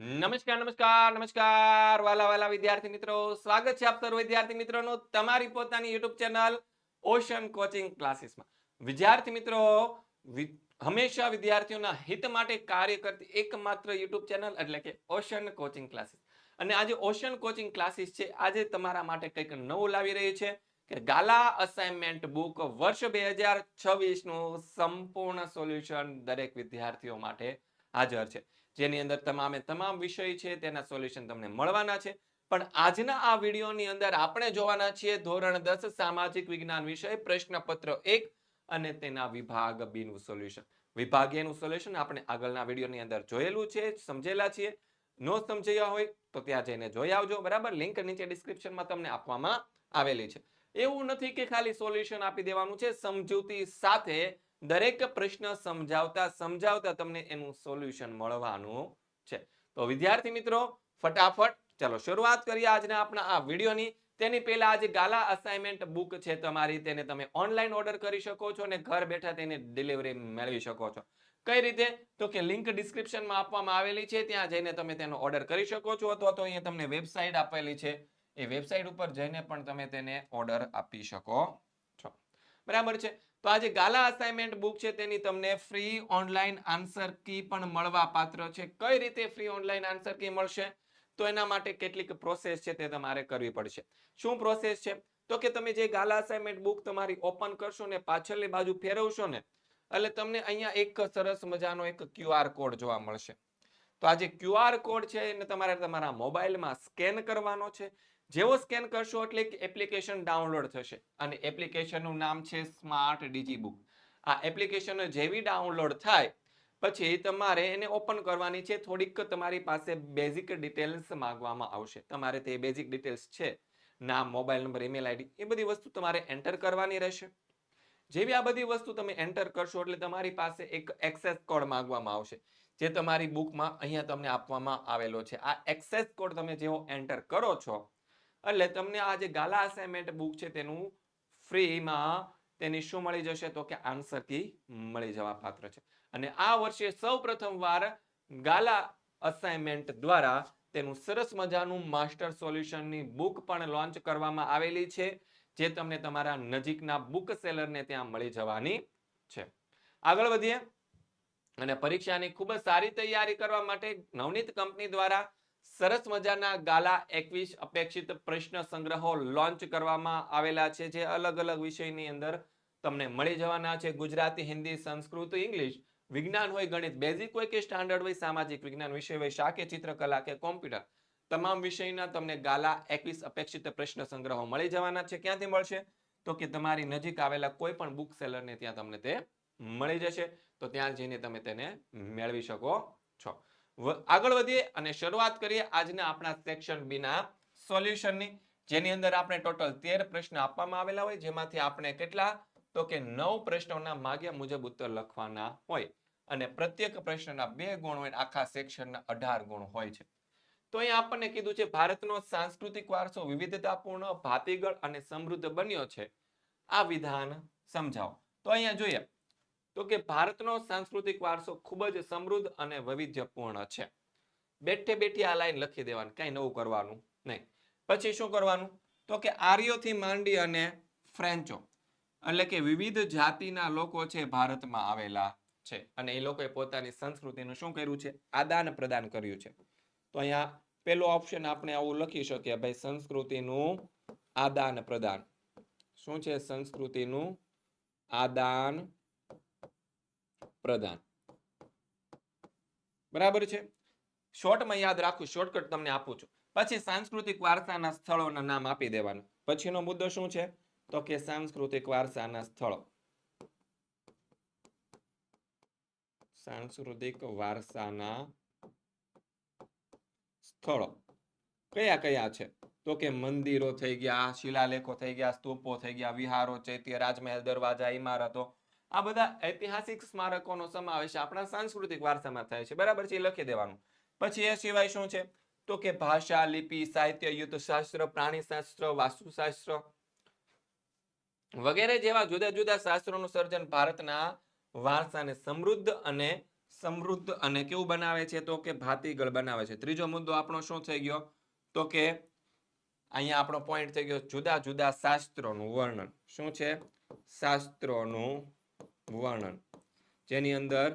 નમસ્કાર નમસ્કાર નમસ્કાર. વાલા વાલા વિદ્યાર્થી મિત્રો, સ્વાગત છે આપ સર્વ વિદ્યાર્થી મિત્રોનો તમારી પોતાની યુટ્યુબ ચેનલ ઓશન કોચિંગ ક્લાસીસમાં. વિદ્યાર્થી મિત્રો હંમેશા વિદ્યાર્થીઓના હિત માટે કાર્ય કરતી એકમાત્ર યુટ્યુબ ચેનલ એટલે કે ઓશન કોચિંગ ક્લાસીસ. અને આજે ઓશન કોચિંગ ક્લાસીસ છે, આજે તમારા માટે કંઈક નવું લાવી રહી છે કે ગાલા અસાઇનમેન્ટ બુક વર્ષ બે હજારનું સંપૂર્ણ સોલ્યુશન દરેક વિદ્યાર્થીઓ માટે હાજર છે. જેની અંદર તમામે તમામ વિષય છે, તેના સોલ્યુશન તમને મળવાના છે. પણ આજના આ વિડીયોની અંદર આપણે જોવાના છીએ ધોરણ દસ, સામાજિક વિજ્ઞાન વિષય, પ્રશ્નપત્ર એક અને તેના વિભાગ બી નું સોલ્યુશન વિભાગીયનું સોલ્યુશન આપણે આગળના વિડીયોની અંદર જોયેલું છે, સમજેલા છીએ. નો સમજ્યા હોય તો ત્યાં જઈને જોઈ આવજો, બરાબર? લિંક નીચે ડિસ્ક્રિપ્શનમાં તમને આપવામાં આવેલી છે. એવું નથી કે ખાલી સોલ્યુશન આપી દેવાનું છે, સમજૂતી સાથે દરેક પ્રશ્ન સમજાવતા સમજાવતા તમને એનું સોલ્યુશન મળવાનું છે. તો વિદ્યાર્થી મિત્રો, ફટાફટ ચલો શરૂઆત કરીએ આજના આપણા આ વિડીયોની. તેની પહેલા આજે ગાલા અસાઇનમેન્ટ બુક છે તમારી, તેને તમે ઓનલાઈન ઓર્ડર કરી શકો છો અને ઘર બેઠા તેની ડિલિવરી મેળવી શકો છો. કઈ રીતે? તો કે લિંક ડિસ્ક્રિપ્શનમાં આપવામાં આવેલી છે, ત્યાં જઈને તમે તેનો ઓર્ડર કરી શકો છો અથવા તો અહીંયા તમને વેબસાઇટ આપેલી છે. એ વેબસાઇટ ઉપર જઈને પણ તમે તેને ઓર્ડર આપી શકો છો. બરાબર છે? તો આજે ગાલા અસાઇનમેન્ટ બુક છે તેની તમને ફ્રી ઓનલાઈન આન્સર કી પણ મળવા પાત્ર છે. કઈ રીતે ફ્રી ઓનલાઈન આન્સર કી મળશે? તો એના માટે કેટલીક પ્રોસેસ છે તે તમારે કરવી પડશે. શું પ્રોસેસ છે? તો કે તમે જે ગાલા અસાઇનમેન્ટ બુક તમારી ઓપન કરશો ને પાછળની બાજુ ફેરવશો ને, એટલે તમને અહીંયા એક સરસ મજાનો એક ક્યુઆર કોડ જોવા મળશે. તો આ જે ક્યુઆર કોડ છે એને તમારે તમારા મોબાઈલમાં સ્કેન કરવાનો છે. જેવો સ્કેન કરશો એટલે એપ્લિકેશન ડાઉનલોડ થશે. અને એપ્લિકેશનનું નામ છે સ્માર્ટ ડીજી બુક આ એપ્લિકેશન જેવી ડાઉનલોડ થાય, પછી તમારે એને ઓપન કરવાની છે. થોડીક તમારી પાસે બેઝિક ડિટેલ્સ માંગવામાં આવશે. તમારે તે બેઝિક ડિટેલ્સ છે, નામ મોબાઈલ નંબર ઈમેલ આઈડી એ બધી વસ્તુ તમારે એન્ટર કરવાની રહેશે. જેવી આ બધી વસ્તુ તમે એન્ટર કરશો એટલે તમારી પાસે એક એક્સેસ કોડ માંગવામાં આવશે, જે તમારી બુકમાં અહીંયા તમને આપવામાં આવેલો છે. આ એક્સેસ કોડ તમે જેવો એન્ટર કરો છો એટલે તમને આ જે ગાલા અસાઇનમેન્ટ બુક છે તેનું ફ્રીમાં તેની શું મળી જશે તો કે આન્સર કી મળી જવા પાત્ર છે. અને આ વર્ષે સૌ વાર ગાલા અસાઇનમેન્ટ દ્વારા તેનું સરસ મજાનું માસ્ટર સોલ્યુશનની બુક પણ લોન્ચ કરવામાં આવેલી છે, જે તમને તમારા નજીકના બુક સેલરને ત્યાં મળી જવાની છે. આગળ વધીએ. અને પરીક્ષાની ખૂબ જ સારી તૈયારી કરવા માટે નવનીત કંપની દ્વારા સરસ મજાના ગાલા એકવીસ અપેક્ષિત પ્રશ્ન સંગ્રહો લોન્ચ કરવામાં આવેલા છે, જે અલગ અલગ વિષયની અંદર તમને મળી જવાના છે. ગુજરાતી, હિન્દી, સંસ્કૃત, ઇંગ્લિશ, વિજ્ઞાન હોય ગણિત, બેઝિક હોય કે સ્ટાન્ડર્ડ હોય, સામાજિક વિજ્ઞાન વિષય હોય, શાકે ચિત્રકલા કે કોમ્પ્યુટર, તમામ વિષયના તમને ગાલા એકવીસ અપેક્ષિત પ્રશ્ન સંગ્રહો મળી જવાના છે. ક્યાંથી મળશે? તો કે તમારી નજીક આવેલા કોઈ પણ બુક સેલરને ત્યાં તમને તે મળી જશે. તો ત્યાં જઈને તમે તેને મેળવી શકો છો. આગળ વધીએ અને શરૂઆત કરીએ આજના આપણા સેક્શન બીના સોલ્યુશનની જેની અંદર આપણે ટોટલ તેર પ્રશ્ન આપવામાં આવેલા હોય. જેમાંથી આપણે કેટલા? તો કે નવ પ્રશ્નોના માગ્યા મુજબ ઉત્તર લખવાના હોય. અને પ્રત્યેક પ્રશ્નના બે ગુણ હોય આખા સેક્શનના અઢાર ગુણ હોય છે. તો અહીંયા આપણને કીધું છે, ભારતનો સાંસ્કૃતિક વારસો વિવિધતાપૂર્ણ, ભાતીગળ અને સમૃદ્ધ બન્યો છે. આ વિધાન સમજાવો. તો અહીંયા જોઈએ. તો કે ભારતનો સાંસ્કૃતિક વારસો ખૂબ જ સમૃદ્ધ અને વૈવિધ્યપૂર્ણ છે. બેઠે બેઠી આ લાઈન લખી દેવાની, કઈ નવું કરવાનું નહીં. પછી શું કરવાનું? તો કે આર્યોથી માંડી અને ફ્રેન્ચો, એટલે કે વિવિધ જાતિના લોકો છે ભારતમાં આવેલા છે. અને એ લોકોએ પોતાની સંસ્કૃતિનું શું કર્યું છે? આદાન પ્રદાન કર્યું છે. તો અહીંયા પેલો ઓપ્શન આપણે આવું લખી શકીએ, ભાઈ સંસ્કૃતિનું આદાન પ્રદાન. શું છે? સંસ્કૃતિનું આદાન પ્રદાન બરાબર છે? શોર્ટમાં યાદ રાખું શોર્ટકટ તમને આપું છું. પછી સાંસ્કૃતિક વારસાના સ્થળોના નામ આપી દેવાના. પછીનો મુદ્દો શું છે? તો કે સાંસ્કૃતિક વારસાના સ્થળો. સાંસ્કૃતિક વારસાના સ્થળો. કયા કયા છે? તો કે મંદિરો થઈ ગયા, શિલાલેખો થઈ ગયા, સ્તૂપો થઈ ગયા, વિહારો, ચૈત્ય, રાજમહેલ, દરવાજા ઇમારતો આ બધા ઐતિહાસિક સ્મારકોનો સમાવેશ આપણા સાંસ્કૃતિક વારસામાં થાય છે. બરાબર છે, એ લખી દેવાનું. પછી એ સિવાય શું છે? તો કે ભાષા, લિપિ, સાહિત્ય, યુદ્ધશાસ્ત્ર, પ્રાણીશાસ્ત્ર, વાસ્તુશાસ્ત્ર વગેરે જેવા જુદા જુદા શાસ્ત્રોનું સર્જન ભારતના વારસાને સમૃદ્ધ અને સમૃદ્ધ અને કેવું બનાવે છે? તો કે ભાતીગળ બનાવે છે. ત્રીજો મુદ્દો આપણો શું થઈ ગયો? તો કે અહીંયા આપણો પોઈન્ટ થઈ ગયો જુદા જુદા શાસ્ત્રોનું વર્ણન. શું છે? શાસ્ત્રોનું વર્ણન. જેની અંદર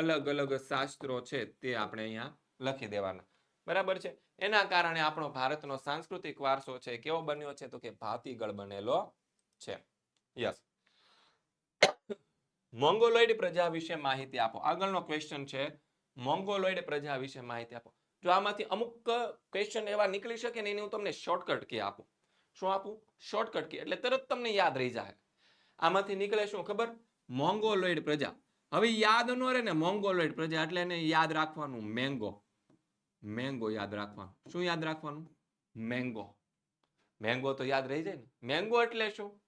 અલગ અલગ શાસ્ત્રો છે તે આપણે અહીંયા લખી દેવાના. બરાબર છે? એના કારણે આપણો ભારતનો સાંસ્કૃતિક વારસો છે કેવો બન્યો છે તો કે ભાતીગળ બનેલો છે. યસ મોંગોલોઈડ પ્રજા વિશે માહિતી આપો. આગળનો ક્વેશ્ચન છે મોંગોલોઈડ પ્રજા વિશે માહિતી આપો. જો આમાંથી અમુક ક્વેશ્ચન એવા નીકળી શકે ને એની હું તમને શોર્ટકટ કી આપું. શું આપું? શોર્ટકટ કી એટલે તરત તમને યાદ રહી જાય. આમાંથી નીકળે શું ખબર? મોંગોલોઈડ પ્રજા. હવે યાદ ન રહે ને મોંગોલોઇડ પ્રજા એટલે એને યાદ રાખવાનું મેંગો. મેંગો યાદ રાખવાનું. શું યાદ રાખવાનું? મેંગો. મેંગો તો યાદ રહી જાય ને. મેંગો એટલે શું?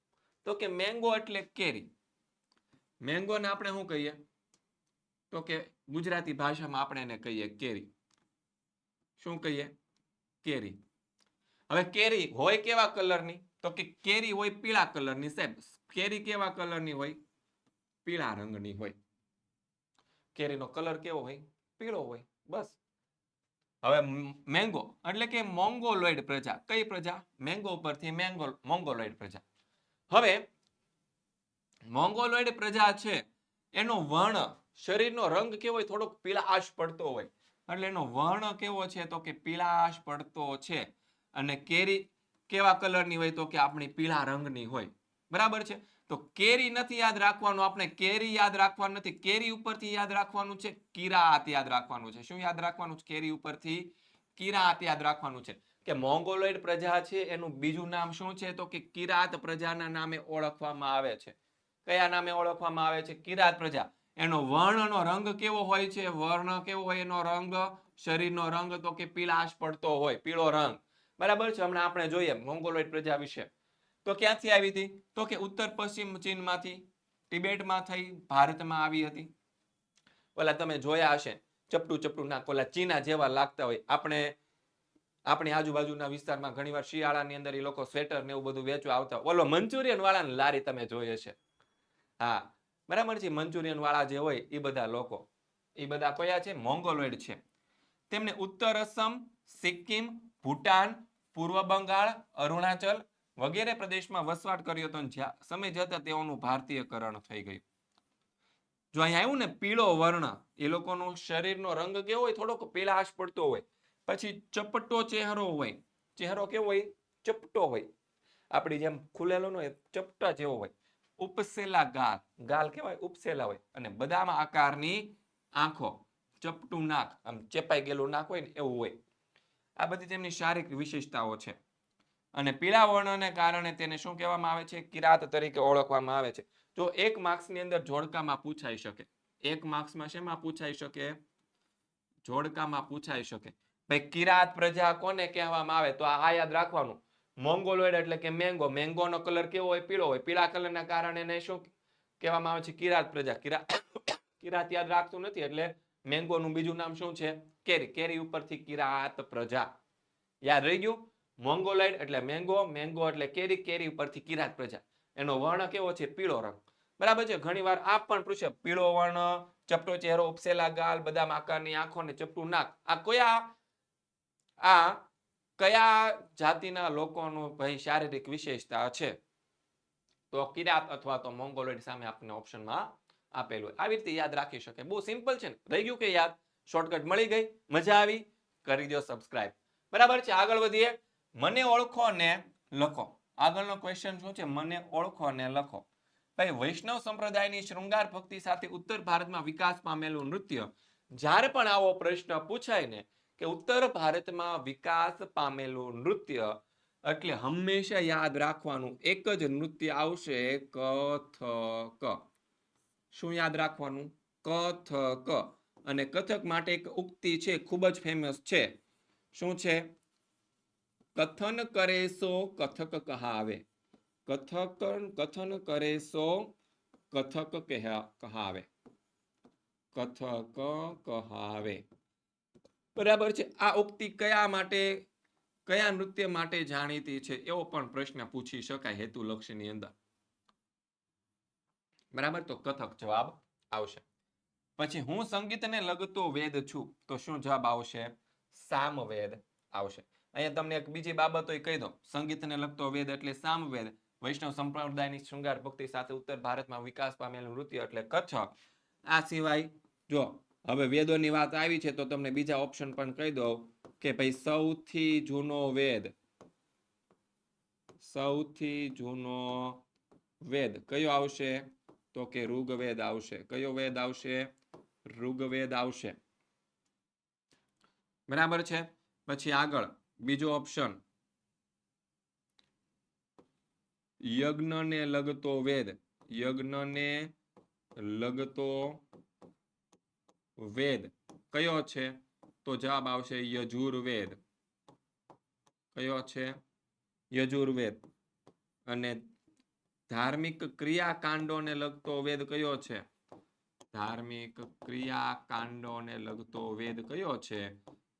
તો કે મેંગો એટલે કેરી. મેંગોને આપણે શું કહીએ? તો કે ગુજરાતી ભાષામાં આપણે એને કહીએ કેરી. શું કહીએ? કેરી. હવે કેરી હોય કેવા કલરની? તો કે કેરી હોય પીળા કલરની. સાહેબ, કેરી કેવા કલરની હોય? પીળા રંગની હોય. કેરીનો કલર કેવો હોય? પીળો હોય. બસ. હવે મેંગો. એટલે કે મોંગોલોઇડ પ્રજા. કઈ પ્રજા? મેંગો પરથી મેંગો, મોંગોલોઇડ પ્રજા. હવે, મોંગોલોઇડ પ્રજા છે, એનો વર્ણ શરીરનો રંગ કેવો હોય? થોડોક પીળાશ પડતો હોય. એટલે એનો વર્ણ કેવો છે? તો કે પીળાશ પડતો છે. અને કેરી કેવા કલરની હોય? તો કે આપણી પીળા રંગની હોય. બરાબર છે? તો કેરી નથી યાદ રાખવાનું, આપણે કેરી યાદ રાખવાનું નથી. કેરી ઉપરથી યાદ રાખવાનું છે, કિરાત યાદ રાખવાનું છે. શું યાદ રાખવાનું છે? કેરી ઉપરથી કિરાત યાદ રાખવાનું છે. કે મોંગોલોઈડ પ્રજા છે, એનું બીજું નામ શું છે? તો કે કિરાત પ્રજાના નામે ઓળખવામાં આવે છે. કયા નામે ઓળખવામાં આવે છે? કિરાત પ્રજા. એનો વર્ણનો રંગ કેવો હોય છે? વર્ણ કેવો હોય? એનો રંગ, શરીરનો રંગ તો કે પીળાશ પડતો હોય, પીળો રંગ. બરાબર છે? હમણાં આપણે જોઈએ મોંગોલોઈડ પ્રજા વિશે. તો ક્યાંથી આવી હતી? તો કે ઉત્તર પશ્ચિમ ચીનમાંથી, તિબેટમાં થઈ, ભારતમાં આવી હતી. ઓલા તમે જોયા હશે, ચપટું ચપટું નાક, ઓલા ચીના જેવા લાગતા હોય. આપણે, આપણી આજુબાજુના વિસ્તારમાં ઘણીવાર શિયાળાની અંદર એ લોકો સ્વેટર ને એવું બધું વેચવા આવતા ઓલો મંચુરિયન વાળાની લારી તમે જોઈએ છે હા, બરાબર છે મંચુરિયન વાળા જે હોય એ બધા લોકો. એ બધા કયા છે? મોંગોલોઈડ છે. તેમને ઉત્તર અસમ, સિક્કિમ, ભૂટાન, પૂર્વ બંગાળ, અરુણાચલ વગેરે પ્રદેશમાં વસવાટ કર્યો હતો સમય જતા તેઓનું ભારતીયકરણ થઈ ગયું. જો અહીંયા આવ્યું ને પીળો વર્ણ, એ લોકોનો શરીરનો રંગ કેવો હોય? થોડોક પીળાશ પડતો હોય. પછી ચપટો ચહેરો હોય. ચહેરો કેવો હોય? ચપટો હોય. આપણી જેમ ખુલેલો નો ચપટા જેવો હોય. ઉપસેલા ગાલ. ગાલ કેવાય ઉપસેલા હોય. અને બદામ આકારની આંખો. ચપટું નાક. આમ ચેપાઈ ગયેલું નાક હોય ને એવું હોય. આ બધી તેમની શારીરિક વિશેષતાઓ છે. અને પીળા વર્ણને કારણે તેને શું કહેવામાં આવે છે? કિરાત તરીકે ઓળખવામાં આવે છે. જો એક માર્ક્સની અંદર જોડકામાં પૂછાઈ શકે, એક માર્ક્સમાં શેમાં પૂછાઈ શકે? જોડકામાં પૂછાઈ શકે. ભાઈ, કિરાત પ્રજા કોને કહેવામાં આવે? તો આ યાદ રાખવાનું. મોંગોલોઈડ એટલે કે મેંગો. મેંગોનો કલર કેવો હોય? પીળો હોય. પીળા કલરના કારણે એને શું કહેવામાં આવે છે? કિરાત પ્રજા. કિરાત કિરાત યાદ રાખતું નથી એટલે મેંગોનું બીજું નામ શું છે? કેરી. કેરી ઉપરથી કિરાત પ્રજા. યાદ રહી ગયું? મોંગોલોઈડ એટલે મેંગો મેંગો એટલે કેરી કેરી ઉપરથી કિરાત પ્રજા. એનો વર્ણ કેવો છે? પીળો રંગ. બરાબર છે? ઘણીવાર આ પણ પૂછે, પીળો વર્ણ, ચપટો ચહેરો, ઉપસેલા ગાલ, બદામ આકારની આંખો ને ચપટું નાક. આ કયા આ કયા જાતિના લોકોનો ભાઈ શારીરિક વિશેષતા છે? તો કિરાત અથવા તો મોંગોલોઇડ સામે આપણને ઓપ્શનમાં આપેલું આવી રીતે યાદ રાખી શકે બહુ સિમ્પલ છે ને? રહી ગયું કે યાદ? શોર્ટકટ મળી ગઈ? મજા આવી? કરી દો સબસ્ક્રાઇબ. બરાબર છે? આગળ વધીએ. મને ઓળખો ને લખો. આગળનો ક્વેશ્ચન શું છે? મને ઓળખો ને લખો. ભાઈ, વૈષ્ણવ સંપ્રદાયની શૃંગાર ભક્તિ સાથે ઉત્તર ભારતમાં વિકાસ પામેલું નૃત્ય. જ્યારે પણ આવો પ્રશ્ન પૂછાય ને કે ઉત્તર ભારતમાં વિકાસ પામેલું નૃત્ય, એટલે હંમેશા યાદ રાખવાનું એક જ નૃત્ય આવશે કથક. શું યાદ રાખવાનું? કથક. અને કથક માટે એક ઉક્તિ છે, ખૂબ જ ફેમસ છે. શું છે? કથન કરે સો કથક કહાવે. કથક, કથન કરે સો કથક કહાવે કથક કહાવે. બરાબર છે? આ ઉક્તિ કયા માટે, કયા નૃત્ય માટે જાણીતી છે? એવો પણ પ્રશ્ન પૂછી શકાય હેતુલક્ષીની અંદર. બરાબર? તો કથક જવાબ આવશે. પછી હું સંગીતને લગતો વેદ છું, તો શું જવાબ આવશે? સામવેદ આવશે. અહીંયા તમને એક બીજી બાબતો કહી દઉં. સંગીતને લગતો વેદ એટલે સામવેદ. વૈષ્ણવ સંપ્રદાયની શૃંગાર ભક્તિ સાથે ઉત્તર ભારતમાં વિકાસ પામેલું નૃત્ય એટલે કચ્છ. આ સિવાય જો હવે વેદોની વાત આવી છે તો તમને બીજા ઓપ્શન પણ કહી દઉં કે ભાઈ સૌથી જૂનો વેદ. સૌથી જૂનો વેદ. કયો આવશે? તો કે ઋગ્વેદ આવશે. કયો વેદ આવશે? ઋગ્વેદ આવશે. બરાબર છે? પછી આગળ. બીજો ઓપ્શન યજ્ઞને લગતો વેદ. યજ્ઞને લગતો વેદ. કયો છે? તો જવાબ આવશે યજુર્વેદ. કયો છે? યજુર્વેદ. અને ધાર્મિક ક્રિયાકાંડોને લગતો વેદ કયો છે? ધાર્મિક ક્રિયાકાંડોને લગતો વેદ કયો છે?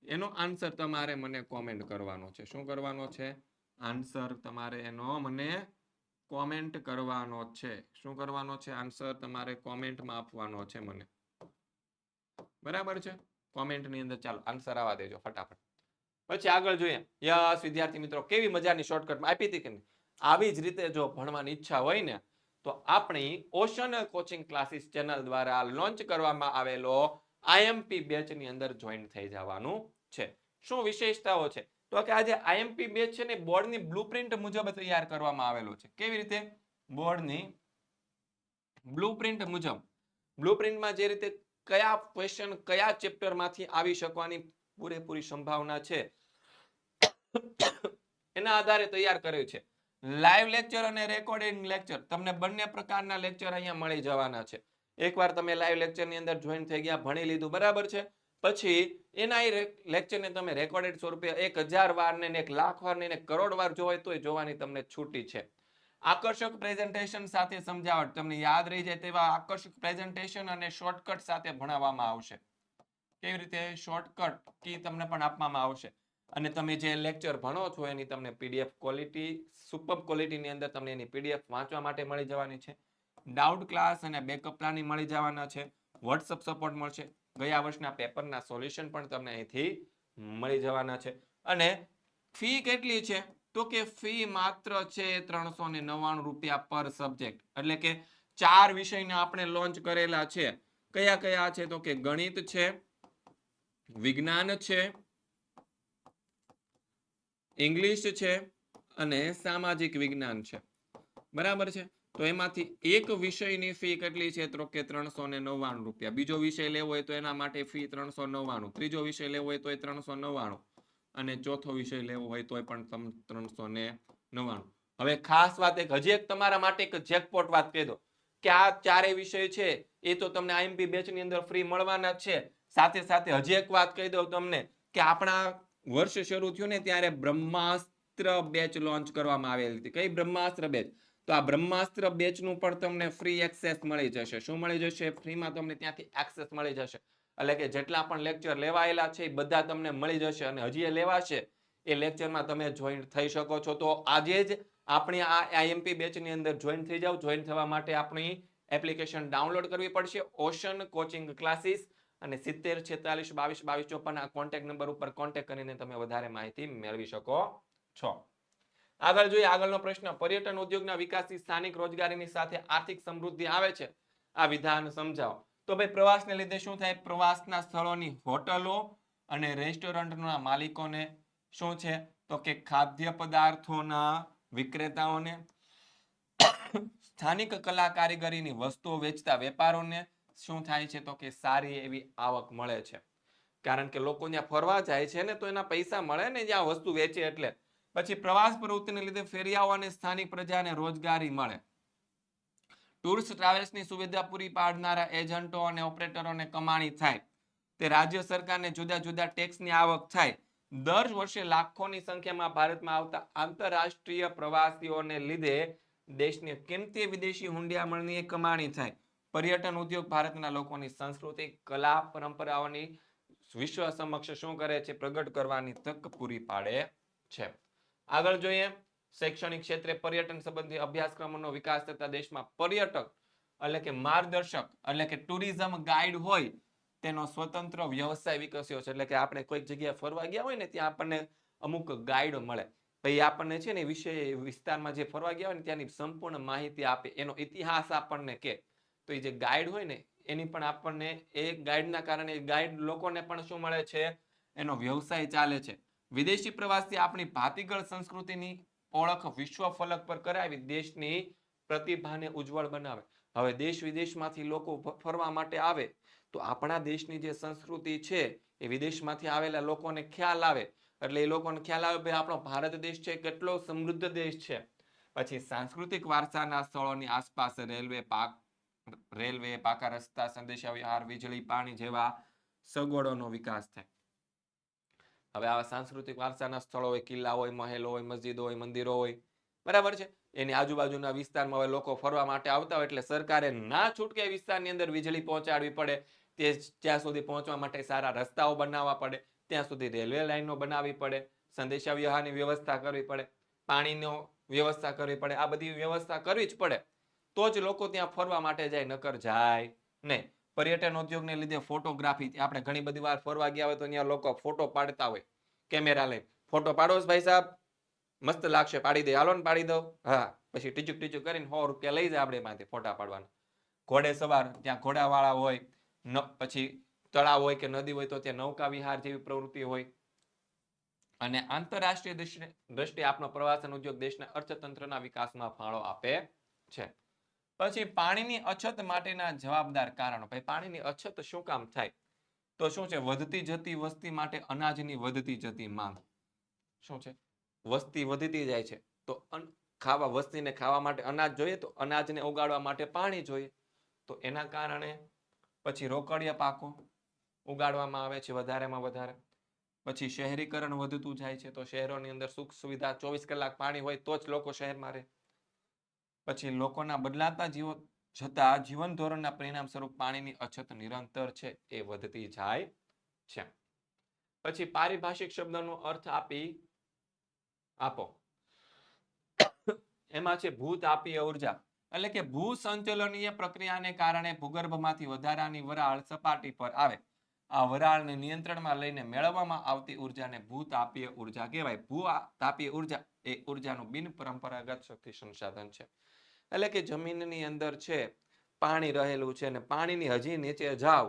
એનો આન્સર તમારે મને કોમેન્ટ કરવાનો છે. શું કરવાનો છે? આન્સર તમારે એનો મને કોમેન્ટ કરવાનો છે. શું કરવાનો છે? આન્સર તમારે કોમેન્ટમાં આપવાનો છે મને. બરાબર છે? કોમેન્ટની અંદર ચાલો આન્સર આવવા દેજો ફટાફટ. પછી આગળ જોઈએ. યસ, વિદ્યાર્થી મિત્રો, કેવી મજાની શોર્ટકટમાં આપી હતી કે આવી જ રીતે જો ભણવાની ઈચ્છા હોય ને, તો આપણી ઓશન કોચિંગ ક્લાસીસ ચેનલ દ્વારા લોન્ચ કરવામાં આવેલો આઈએમપી બેચની અંદર જોઈન થઈ જવાનું છે. શું વિશેષતાઓ છે? તો કે આજે આઈએમપી બેચ છે ને બોર્ડની બ્લુપ્રિન્ટ મુજબ તૈયાર કરવામાં આવેલો છે. કેવી રીતે? બોર્ડની બ્લુપ્રિન્ટ મુજબ. બ્લુપ્રિન્ટમાં જે રીતે કયા ક્વેશ્ચન કયા ચેપ્ટરમાંથી આવી શકવાની પૂરેપૂરી સંભાવના છે, એના આધારે તૈયાર કર્યું છે. લાઈવ લેક્ચર અને રેકોર્ડિંગ લેક્ચર તમને બંને પ્રકારના લેક્ચર અહીંયા મળી જવાના છે. એકવાર તમે લાઈવ લેક્ચરની અંદર જોઈન થઈ ગયા, ભણી લીધું, બરાબર છે? પછી એના એ લેક્ચરને તમે રેકોર્ડેડ સ્વરૂપે એક હજાર વાર ને એક લાખ વાર ને કરોડ વાર જોવાય તોય જોવાની તમને છૂટી છે. આકર્ષક પ્રેઝન્ટેશન સાથે સમજાવટ તમને યાદ રહી જાય તેવા આકર્ષક પ્રેઝન્ટેશન અને શોર્ટકટ સાથે ભણાવવામાં આવશે. કેવી રીતે? શોર્ટકટ કી તમને પણ આપવામાં આવશે. અને તમે જે લેક્ચર ભણો છો એની તમને પીડીએફ ક્વોલિટી સુપર ક્વોલિટીની અંદર તમને એની પીડીએફ વાંચવા માટે મળી જવાની છે. ડાઉટ ક્લાસ અને બેકઅપ પ્લાનિંગ મળી જવાના છે. વોટ્સઅપ સપોર્ટ મળશે. ગયા વર્ષના પેપરના સોલ્યુશન પણ તમને અહીંથી મળી જવાના છે. અને ફી કેટલી છે? તો કે ફી માત્ર છે ત્રણસો ને નવ્વાણું રૂપિયા પર સબ્જેક્ટ. એટલે કે ચાર વિષયને આપણે લોન્ચ કરેલા છે. કયા કયા છે? તો કે ગણિત છે, વિજ્ઞાન છે, ઇંગ્લિશ છે અને સામાજિક વિજ્ઞાન છે. બરાબર છે? તો એમાંથી એક વિષયની ફી કેટલી છે? તો કે ત્રણસો ને નવ્વાણું રૂપિયા. બીજો વિષય લેવો હોય તો એના માટે ફી ત્રણસો નવ્વાણું ત્રીજો વિષય લેવો હોય તો એ ત્રણસો નવ્વાણું અને ચોથો વિષય લેવો હોય તો પણ ત્રણસો ને નવ્વાણું હવે ખાસ વાત એક, હજી એક તમારા માટે એક જેકપોટ વાત કહી દો કે આ ચારેય વિષય છે, એ તો તમને આઈએમપી બેચની અંદર ફ્રી મળવાના છે. સાથે સાથે હજી એક વાત કહી દઉં તમને કે આપણા વર્ષ શરૂ થયું ને ત્યારે બ્રહ્માસ્ત્ર બેચ લોન્ચ કરવામાં આવેલી હતી. કઈ બ્રહ્માસ્ત્ર બેચ તો આ બ્રહ્માસ્ત્ર બેચનું પણ તમને ફ્રી એક્સેસ મળી જશે. શું મળી જશે? ફ્રીમાં તમને ત્યાંથી એક્સેસ મળી જશે. એટલે કે જેટલા પણ લેક્ચર લેવાયેલા છે, એ બધા તમને મળી જશે અને હજી એ લેવાશે, એ લેક્ચરમાં તમે જોઈન થઈ શકો છો. તો આજે જ આપણી આ આઈએમપી બેચની અંદર જોઈન થઈ જાઓ. જોઈન થવા માટે આપણી એપ્લિકેશન ડાઉનલોડ કરવી પડશે. ઓશન કોચિંગ ક્લાસીસ અને સિત્તેર, છેતાલીસ, બાવીસ બાવીસ, ચોપન આ કોન્ટેક્ટ નંબર ઉપર કોન્ટેક્ટ કરીને તમે વધારે માહિતી મેળવી શકો છો. આગળ જોઈએ આગળનો પ્રશ્ન, પર્યટન ઉદ્યોગના વિકાસથી સ્થાનિક રોજગારીની સાથે આર્થિક સમૃદ્ધિ આવે છે? આ વિધાન સમજાવો. તો ભાઈ, પ્રવાસને લીધે શું થાય? પ્રવાસના સ્થળોની હોટલો અને રેસ્ટોરન્ટના માલિકોને શું છે? તો કે ખાદ્ય પદાર્થોના વિક્રેતાઓને, સ્થાનિક કલા કારીગરીની વસ્તુઓ વેચતા વેપારોને શું થાય છે? તો કે સારી એવી આવક મળે છે. કારણ કે લોકો ત્યાં ફરવા જાય છે ને, તો એના પૈસા મળે ને, જ્યાં વસ્તુ વેચે એટલે. પછી પ્રવાસ પ્રવૃત્તિને લીધે ફેરિયાઓ અને સ્થાનિક પ્રજાને રોજગારી મળે. ટૂર્સ ટ્રાવેલ્સની સુવિધા પૂરી પાડનારા એજન્ટો અને ઓપરેટરોને કમાણી થાય. તે રાજ્ય સરકારને જુદા જુદા ટેક્સની આવક થાય. દર વર્ષે લાખોની સંખ્યામાં ભારતમાં આવતા આંતરરાષ્ટ્રીય પ્રવાસીઓને લીધે દેશની કિંમતી વિદેશી હુંડિયામણની કમાણી થાય. પર્યટન ઉદ્યોગ ભારતના લોકોની સંસ્કૃતિ, કલા, પરંપરાઓની વિશ્વ સમક્ષ શું કરે છે, પ્રગટ કરવાની તક પૂરી પાડે છે. આગળ જોઈએ, શૈક્ષણિક ક્ષેત્રે પર્યટન સંબંધી અભ્યાસક્રમોનો વિકાસ થતા દેશમાં પર્યટક એટલે કે માર્ગદર્શક એટલે કે ટુરિઝમ ગાઈડ હોય, તેનો સ્વતંત્ર વ્યવસાય વિકસ્યો છે. એટલે કે આપણે કોઈક જગ્યાએ ફરવા ગયા હોય ને, ત્યાં આપણને અમુક ગાઈડ મળે. પછી આપણને છે ને વિષય વિસ્તારમાં જે ફરવા ગયા હોય ને, ત્યાંની સંપૂર્ણ માહિતી આપે. એનો ઇતિહાસ આપણને કે. તો એ જે ગાઈડ હોય ને, એની પણ આપણને એ ગાઈડના કારણે ગાઈડ લોકોને પણ શું મળે છે? એનો વ્યવસાય ચાલે છે. વિદેશી પ્રવાસથી આપણી ભાતીગળ સંસ્કૃતિની ઓળખ વિશ્વ ફલક પર કરાવી દેશની પ્રતિભાને ઉજ્જવળ બનાવે. હવે દેશ વિદેશમાંથી લોકો ફરવા માટે આવે તો આપણા દેશની જે સંસ્કૃતિ છે એ વિદેશમાંથી આવેલા લોકોને ખ્યાલ આવે. એટલે એ લોકોને ખ્યાલ આવે ભાઈ આપણો ભારત દેશ છે કેટલો સમૃદ્ધ દેશ છે. પછી સાંસ્કૃતિક વારસાના સ્થળોની આસપાસ રેલવે પાક, રેલવે પાકા રસ્તા, સંદેશાવ્યવહાર, વીજળી, પાણી જેવા સગવડોનો વિકાસ થાય. હવે આવા સાંસ્કૃતિક વારસાના સ્થળો હોય, કિલ્લા હોય, મહેલો હોય, મસ્જિદો હોય, મંદિરો હોય, બરાબર છે? એની આજુબાજુના વિસ્તારમાં હવે લોકો ફરવા માટે આવતા હોય એટલે સરકારે ના છૂટકે વિસ્તારની અંદર વીજળી પહોંચાડવી પડે. તે ત્યાં સુધી પહોંચવા માટે સારા રસ્તાઓ બનાવવા પડે, ત્યાં સુધી રેલવે લાઇનો બનાવવી પડે સંદેશા વ્યવહારની વ્યવસ્થા કરવી પડે, પાણીનો વ્યવસ્થા કરવી પડે, આ બધી વ્યવસ્થા કરવી જ પડે. તો જ લોકો ત્યાં ફરવા માટે જાય, નકર જાય નહીં. પર્યટન ઉદ્યોગને લીધે ફોટોગ્રાફી આપણે ઘણી બધી વાર ફરવા ગયા હોય તો અહીંયા લોકો ફોટો પાડતા હોય કેમેરા લઈ ફોટો પાડો ભાઈ સાહેબ? મસ્ત લાગશે, પાડી દે. હાલો ને પાડી દો હા, પછી ટીચુક ટીચુક કરીને સો રૂપિયા લઈ જાય આપણે એમાંથી ફોટા પાડવાના. ઘોડે સવાર ત્યાં ઘોડાવાળા હોય, ન, પછી તળાવ હોય કે નદી હોય તો ત્યાં નૌકા વિહાર જેવી પ્રવૃત્તિ હોય. અને આંતરરાષ્ટ્રીય દ્રષ્ટિએ આપણો પ્રવાસન ઉદ્યોગ દેશના અર્થતંત્રના વિકાસમાં ફાળો આપે છે. પછી પાણીની અછત માટેના જવાબદાર કારણો. ભાઈ, પાણીની અછત શું કામ થાય? તો શું છે? વધતી જતી વસ્તી માટે અનાજની વધતી જતી માંગ. શું છે? વસ્તી વધતી જાય છે. તો ખાવા, વસ્તીને ખાવા માટે અનાજ જોઈએ તો અનાજને ઉગાડવા માટે પાણી જોઈએ. તો એના કારણે પછી રોકડિયા પાકો ઉગાડવામાં આવે છે વધારેમાં વધારે. પછી શહેરીકરણ વધતું જાય છે તો શહેરોની અંદર સુખ સુવિધા ચોવીસ કલાક પાણી હોય તો જ લોકો શહેરમાં રહે. પછી લોકોના બદલાતા જીવ, જતા જીવન ધોરણના પરિણામ સ્વરૂપ પાણીની અછત નિરંતર છે, એ વધતી જાય છે. પછી પારિભાષિક શબ્દનો અર્થ આપી, આપો. એમાં છે ભૂતાપીય ઊર્જા એટલે કે ભૂસંચલનીય પ્રક્રિયાને કારણે ભૂગર્ભમાંથી વધારાની વરાળ સપાટી પર આવે. આ વરાળને નિયંત્રણમાં લઈને મેળવવામાં આવતી ઉર્જાને ભૂતાપીય ઊર્જા કહેવાય. ભૂ તાપીય ઊર્જા એ ઉર્જાનું બિન પરંપરાગત શક્તિ સંસાધન છે. એટલે કે જમીનની અંદર છે, પાણી રહેલું છે અને પાણીની હજી નીચે જાવ,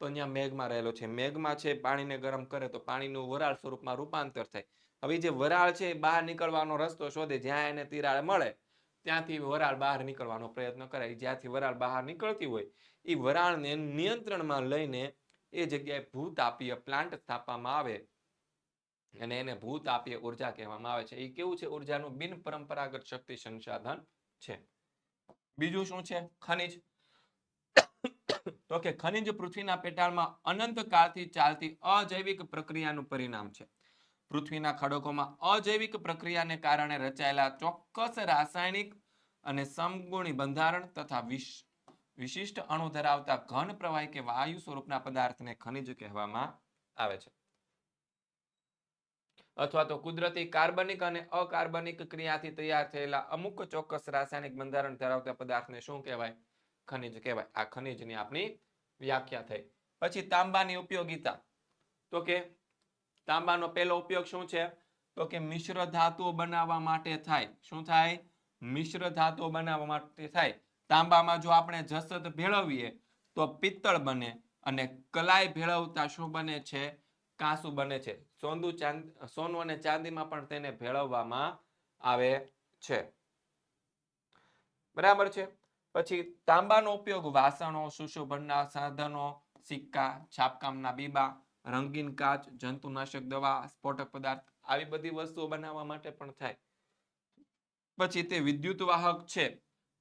તો અહીંયા મેઘમાં રહેલો છે. મેઘમાં છે, પાણીને ગરમ કરે તો પાણીનું વરાળ સ્વરૂપમાં રૂપાંતર થાય. હવે જે વરાળ છે એ બહાર નીકળવાનો રસ્તો શોધે, જ્યાં એને તિરાડ મળે, ત્યાંથી વરાળ બહાર નીકળવાનો પ્રયત્ન કરે. જ્યાંથી વરાળ બહાર નીકળતી હોય, એ વરાળને નિયંત્રણમાં લઈને એ જગ્યાએ ભૂતાપીય પ્લાન્ટ સ્થાપવામાં આવે અને એને ભૂતાપીય ઊર્જા કહેવામાં આવે છે. એ કેવું છે? ઉર્જાનું બિન પરંપરાગત શક્તિ સંસાધન છે. બીજું શું છે? ખનિજ. તો કે ખનિજ પૃથ્વીના પેટાળમાં અનંત કાળથી ચાલતી અજૈવિક પ્રક્રિયાનું પરિણામ છે. પૃથ્વીના ખડકોમાં અજૈવિક પ્રક્રિયાને કારણે રચાયેલા ચોક્કસ રાસાયણિક અને સમગુણી બંધારણ તથા વિશ- વિશિષ્ટ અણુ ધરાવતા ઘન પ્રવાહી કે વાયુ સ્વરૂપના પદાર્થને ખનિજ કહેવામાં આવે છે. અથવા તો કુદરતી કાર્બનિક અને અકાર્બનિક ક્રિયાથી તૈયાર થયેલા અમુક ચોક્કસ રાસાયણિક બંધારણ ધરાવતા પદાર્થને શું કહેવાય? ખનિજ કહેવાય. આ ખનિજની આપણી વ્યાખ્યા થઈ. પછી તાંબાની ઉપયોગિતા. તો કે તાંબાનો પહેલો ઉપયોગ શું છે? તો કે મિશ્ર ધાતુઓ બનાવવા માટે થાય. શું થાય? મિશ્ર ધાતુઓ બનાવવા માટે થાય. તાંબામાં જો આપણે જસત ભેળવીએ, તો પિત્તળ બને અને કલાઈ ભેળવતા શું બને છે? કાંસુ બને છે. સોનું ચાંદ, સોનું અને ચાંદીમાં પણ તેને ભેળવવામાં આવે છે. બરાબર છે? પછી તાંબાનો ઉપયોગ વાસણો, સુશોભનના સાધનો, સિક્કા, છાપકામના બીબા, રંગીન કાચ, જંતુનાશક દવા, સ્ફોટક પદાર્થ આવી બધી વસ્તુઓ બનાવવા માટે પણ થાય. પછી તે વિદ્યુત વાહક છે.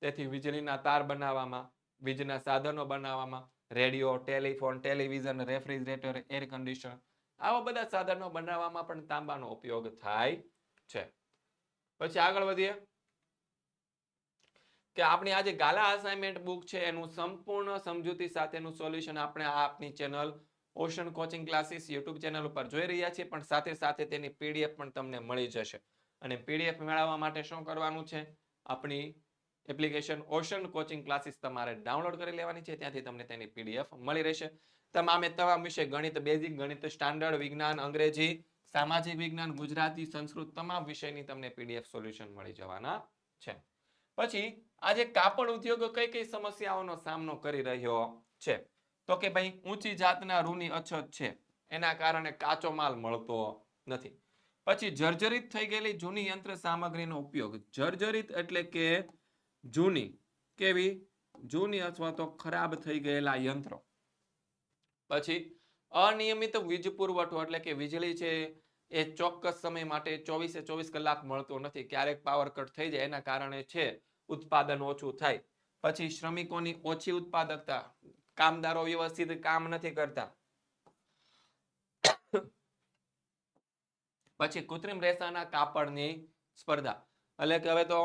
તેથી વીજળીના તાર બનાવવામાં, વીજના સાધનો બનાવવામાં, radio, telephone, television, refrigerator, air conditioner આવા બધા સાધનો બનાવવામાં પણ તાંબાનો ઉપયોગ થાય છે. પછી આગળ વધીએ. કે આપણી આ જે ગાલા અસાઇનમેન્ટ બુક છે, એનું સંપૂર્ણ સમજૂતી સાથેનું સોલ્યુશન આપણે આપની channel ocean coaching classes YouTube channel ઉપર જોઈ રહ્યા છીએ, પણ સાથે સાથે તેની પીડીએફ પણ તમને મળી જશે. અને પીડીએફ મેળવવા માટે શું કરવાનું છે? આપણી એપ્લિકેશન ઓશન કોચિંગ ક્લાસીસ તમારે ડાઉનલોડ કરી લેવાની છે, ત્યાંથી તમને તેની પીડીએફ મળી રહેશે. તમામે તમામ વિષય ગણિત, બેઝિક ગણિત, સ્ટાન્ડર્ડ વિજ્ઞાન, અંગ્રેજી, સામાજિક વિજ્ઞાન, ગુજરાતી, સંસ્કૃત તમામ વિષયની તમને પીડીએફ સોલ્યુશન મળી જવાના છે. પછી આજે કાપડ ઉદ્યોગ કઈ કઈ સમસ્યાઓનો સામનો કરી રહ્યો છે? તો કે ભાઈ ઊંચી જાતના રૂની અછત છે, એના કારણે કાચો માલ મળતો નથી. પછી જર્જરિત થઈ ગયેલી જૂની યંત્ર સામગ્રીનો ઉપયોગ. જર્જરિત એટલે કે જૂની, કેવી? જૂની અથવા તો ખરાબ થઈ ગયેલા યંત્રો. પછી અનિયમિત વીજ પુરવઠો એટલે કે વીજળી છે એ ચોક્કસ સમય માટે ચોવીસે ચોવીસ કલાક મળતો નથી. ક્યારેક પાવર કટ થઈ જાય, એના કારણે છે ઉત્પાદન ઓછું થાય. પછી શ્રમિકોની ઓછી ઉત્પાદકતા, કામદારો વ્યવસ્થિત કામ નથી કરતા. પછી કૃત્રિમ રેસાના કાપડની સ્પર્ધા. એટલે કે હવે તો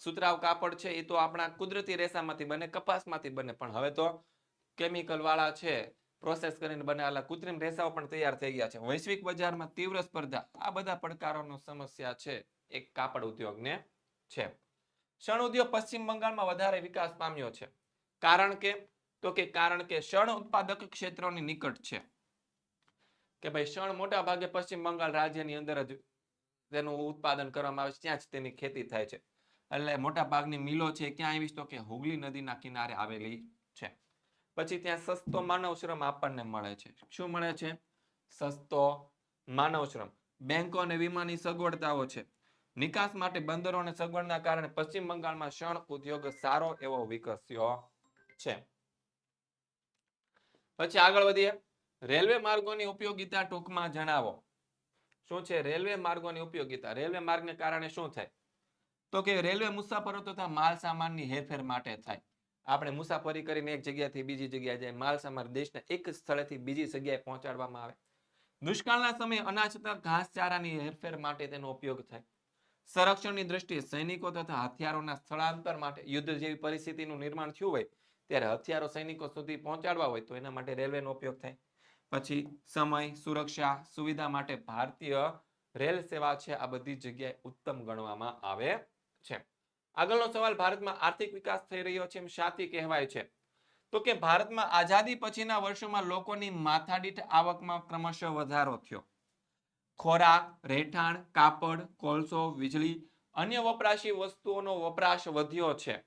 સુતરાવ કાપડ છે, એ તો આપણા કુદરતી રેસામાંથી બને, કપાસમાંથી બને, પણ હવે તો કેમિકલ વાળા છે પ્રોસેસ કરીને બનાવેલા કૃત્રિમ રેસાઓ પણ તૈયાર થઈ ગયા છે. વૈશ્વિક બજારમાં તીવ્ર સ્પર્ધા. આ બધા પડકારોનો સમસ્યા છે. એક કાપડ ઉદ્યોગને છે. શણ ઉદ્યોગ પશ્ચિમ બંગાળમાં વધારે વિકાસ પામ્યો છે. કારણ કે, તો કે કારણ કે શણ ઉત્પાદક ક્ષેત્રોની નિકટ છે. કે ભાઈ શણ મોટા ભાગે પશ્ચિમ બંગાળ રાજ્યની અંદર જ તેનું ઉત્પાદન કરવામાં આવે છે. ત્યાં જ તેની ખેતી થાય છે. એટલે મોટા ભાગની મિલો છે ક્યાં આવી તો કે હુગલી નદીના કિનારે આવેલી પછી ત્યાં સસ્તો માનવ શ્રમ આપણને મળે છે. શું મળે છે? સસ્તો માનવ બેંકો અને વીમાની સગવડતાઓ છે. નિકાસ માટે બંદરો અને સગવડના કારણે પશ્ચિમ બંગાળમાં શણ ઉદ્યોગ સારો એવો વિકસ્યો છે. પછી આગળ વધીએ. રેલવે માર્ગોની ઉપયોગિતા ટૂંકમાં જણાવો. શું છે રેલવે માર્ગોની ઉપયોગિતા? રેલવે માર્ગને કારણે શું થાય? તો કે રેલવે મુસાફરો તથા માલ સામાનની હેરફેર માટે થાય. આપણે મુસાફરી કરીને એક જગ્યાથી બીજી જગ્યાએ જાય માલ સામાન દેશના એક સ્થળેથી બીજી જગ્યાએ પહોંચાડવામાં આવે. દુષ્કાળના સમયે અનાજ તથા ઘાસચારાની હેરફેર માટે તેનો ઉપયોગ થાય. સંરક્ષણની દ્રષ્ટિએ સૈનિકો તથા હથિયારોના સ્થળાંતર માટે યુદ્ધ જેવી પરિસ્થિતિનું નિર્માણ થયું હોય, ત્યારે હથિયારો સૈનિકો સુધી પહોંચાડવા હોય તો એના માટે રેલવેનો ઉપયોગ થાય. પછી સમય, સુરક્ષા, સુવિધા માટે ભારતીય રેલ સેવા છે, આ બધી જગ્યાએ ઉત્તમ ગણવામાં આવે છે. આગળનો સવાલ ભારતમાં આર્થિક વિકાસ થઈ રહ્યો છે એમ શાથી કહેવાય છે. તો કે ભારતમાં આઝાદી પછીના વર્ષોમાં લોકોની માથાદીઠ આવકમાં ક્રમશઃ વધારો થયો. ખોરાક, રહેઠાણ, કાપડ, કોલસો, વીજળી, અન્ય વપરાશી વસ્તુઓનો વપરાશ વધ્યો છે.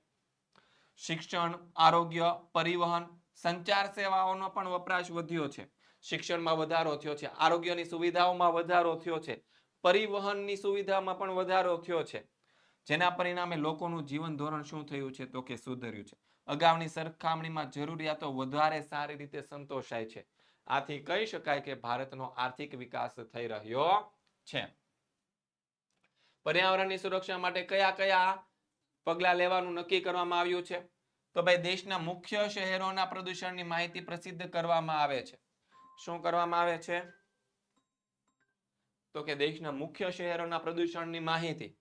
શિક્ષણ, આરોગ્ય, પરિવહન, સંચાર સેવાઓનો પણ વપરાશ વધ્યો છે. શિક્ષણમાં વધારો થયો છે. આરોગ્યની સુવિધાઓમાં વધારો થયો છે. પરિવહનની સુવિધામાં પણ વધારો થયો છે. જેના પરિણામે લોકોનું જીવન ધોરણ શું થયું છે તો કે સુધર્યું છે. અગાઉની સરખામણીમાં જરૂરિયાતો વધારે સારી રીતે સંતોષાય છે. આથી કહી શકાય કે ભારતનો આર્થિક વિકાસ થઈ રહ્યો છે. પર્યાવરણની સુરક્ષા માટે કયા કયા પગલાં લેવાનું નક્કી કરવામાં આવ્યું છે? તો ભાઈ, દેશના મુખ્ય શહેરોના પ્રદૂષણની માહિતી પ્રસિદ્ધ કરવામાં આવે છે. શું કરવામાં આવે છે? તો કે દેશના મુખ્ય શહેરોના પ્રદૂષણની માહિતી.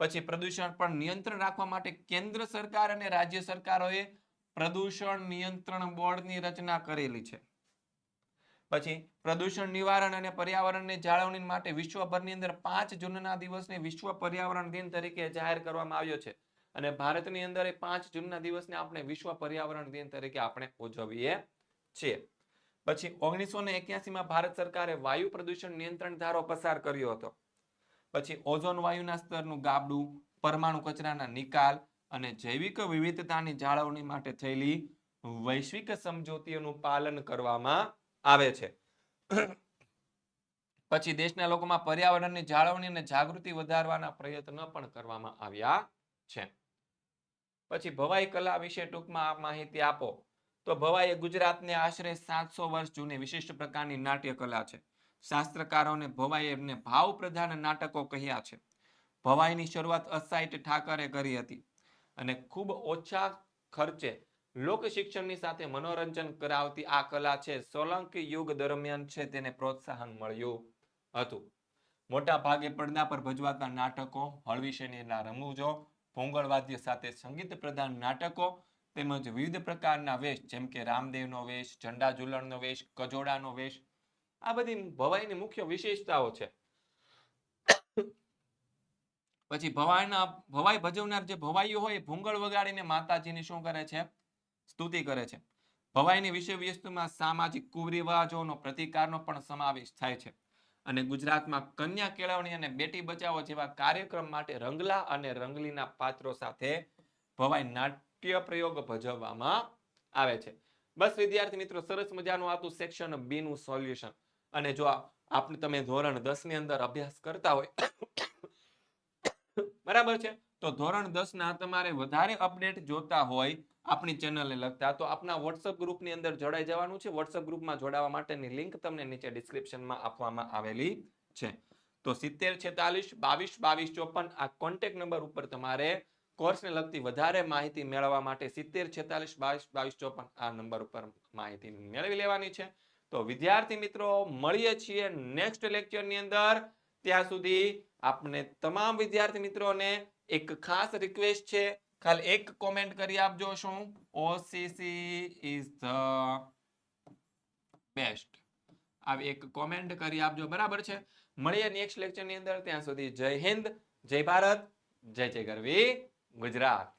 પછી પ્રદૂષણ પર નિયંત્રણ રાખવા માટે કેન્દ્ર સરકાર અને રાજ્ય સરકારોએ પ્રદૂષણ નિયંત્રણ બોર્ડની રચના કરેલી છે. પછી પ્રદૂષણ નિવારણ અને પર્યાવરણની જાળવણી માટે વિશ્વભરની અંદર પાંચ જૂનના દિવસને વિશ્વ પર્યાવરણ દિન તરીકે જાહેર કરવામાં આવ્યો છે. અને ભારતની અંદર એ પાંચ જૂનના દિવસને આપણે વિશ્વ પર્યાવરણ દિન તરીકે આપણે ઉજવીએ છીએ. પછી ઓગણીસો ને એક્યાસીમાં ભારત સરકારે વાયુ પ્રદૂષણ નિયંત્રણ ધારો પસાર કર્યો હતો. પછી ઓઝોન વાયુના સ્તરનું ગાબડું, પરમાણુ કચરાના નિકાલ અને જૈવિક વિવિધતાની જાળવણી માટે થયેલી વૈશ્વિક સમજૂતીઓનું પાલન કરવામાં આવે છે. પછી દેશના લોકોમાં પર્યાવરણની જાળવણી અને જાગૃતિ વધારવાના પ્રયત્નો પણ કરવામાં આવ્યા છે. પછી ભવાઈ કલા વિશે ટૂંકમાં આ માહિતી આપો. તો ભવાઈ ગુજરાતને આશરે સાતસો વર્ષ જૂની વિશિષ્ટ પ્રકારની નાટ્ય કલા છે. શાસ્ત્રકારોને ભવાઈ એમને ભાવ પ્રધાન નાટકો કહ્યા છે. ભવાઈની શરૂઆત અસાઇટ ઠાકરે કરી હતી અને ખૂબ ઓછા ખર્ચે લોક શિક્ષણની સાથે મનોરંજન કરાવતી આ કલા છે. સોલંકી યુગ દરમિયાન છે તેને પ્રોત્સાહન મળ્યું હતું. મોટા ભાગે પડદા પર ભજવાતા નાટકો હળવી શૈલીના રમૂજો ભોંગળવાદ્ય સાથે સંગીત પ્રધાન નાટકો તેમજ વિવિધ પ્રકારના વેશ જેમ કે રામદેવનો વેશ, ઝંડા ઝુલણનો વેશ, કજોડાનો વેશ આ બધી ભવાઈની મુખ્ય વિશેષતાઓ છે. પછી ભવાઈના, ભવાઈ ભજવનાર જે ભવાઈઓ હોય ભૂંગળ વગાડીને માતાજીની શું કરે છે? સ્તુતિ કરે છે. ભવાઈની વિષય વસ્તુમાં સામાજિક કુરિવાજોનો પ્રતિકારનો પણ સમાવેશ થાય છે. અને ગુજરાતમાં કન્યા કેળવણી અને બેટી બચાવો જેવા કાર્યક્રમ માટે રંગલા અને રંગલીના પાત્રો સાથે ભવાઈ નાટ્ય પ્રયોગ ભજવવામાં આવે છે. બસ વિદ્યાર્થી મિત્રો, સરસ મજાનું આતું સેક્શન બી નું સોલ્યુશન અને જો આ- આપણે તમે ધોરણ દસની અંદર અભ્યાસ કરતા હોય, બરાબર છે? તો ધોરણ દસ ના તમારે વધારે અપડેટ જોતા હોય આપણી ચેનલને લગતા. તો આપણા વોટ્સઅપ ગ્રુપની અંદર જોડાઈ જવાનું છે. વોટ્સઅપ ગ્રુપમાં જોડાવા માટેની લિંક તમને નીચે ડિસ્ક્રિપ્શનમાં આપવામાં આવેલી છે. તો સિત્તેર છેતાલીસ બાવીસ બાવીસ ચોપન આ કોન્ટેક્ટ નંબર ઉપર તમારે કોર્સને લગતી વધારે માહિતી મેળવવા માટે સિત્તેર છેતાલીસ બાવીસ બાવીસ ચોપન આ નંબર ઉપર માહિતી મેળવી લેવાની છે. તો વિદ્યાર્થી મિત્રો, મળીએ છીએ નેક્સ્ટ લેક્ચરની અંદર. ત્યાં સુધી આપને તમામ વિદ્યાર્થી મિત્રોને એક ખાસ રિક્વેસ્ટ છે. ખાલી એક કોમેન્ટ કરી આપજો શું? ઓસીસી ઇઝ ધ બેસ્ટ આવી એક કોમેન્ટ કરી આપજો, બરાબર છે? મળીએ નેક્સ્ટ લેક્ચરની અંદર. ત્યાં સુધી જય હિન્દ, જય ભારત, જય જય ગરવી, ગુજરાત.